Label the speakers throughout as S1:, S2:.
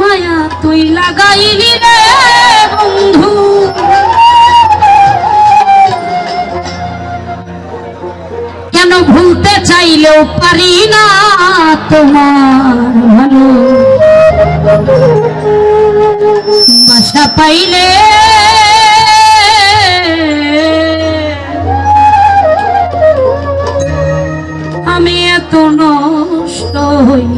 S1: মায়া তুই লাগাইলি রে বন্ধু। কেন ভুলতে চাইলেও পারি না তোমার ভালো। বাসা পাইলে আমি এত নষ্ট হইতাম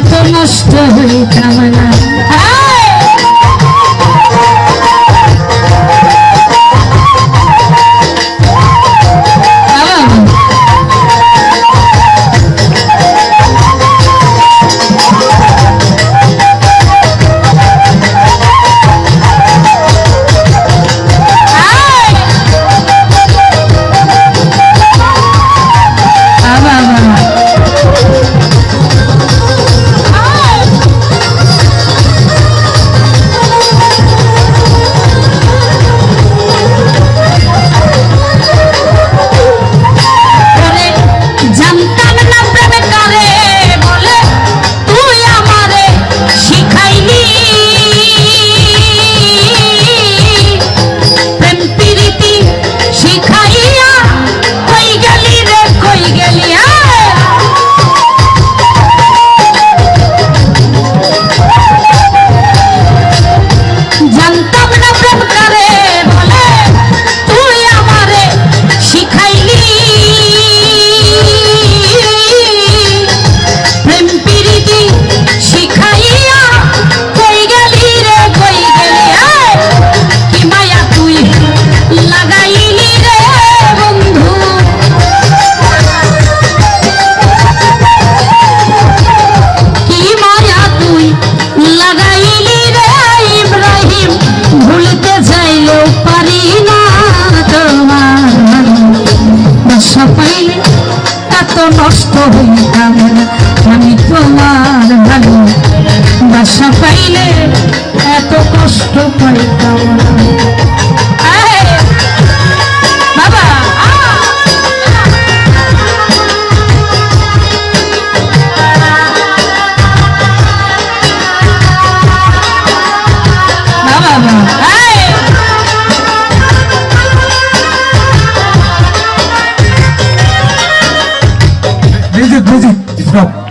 S1: এত নষ্ট হইতাম না। হায়! নষ্ট হইতাম আমি তোমার ভালো
S2: It's not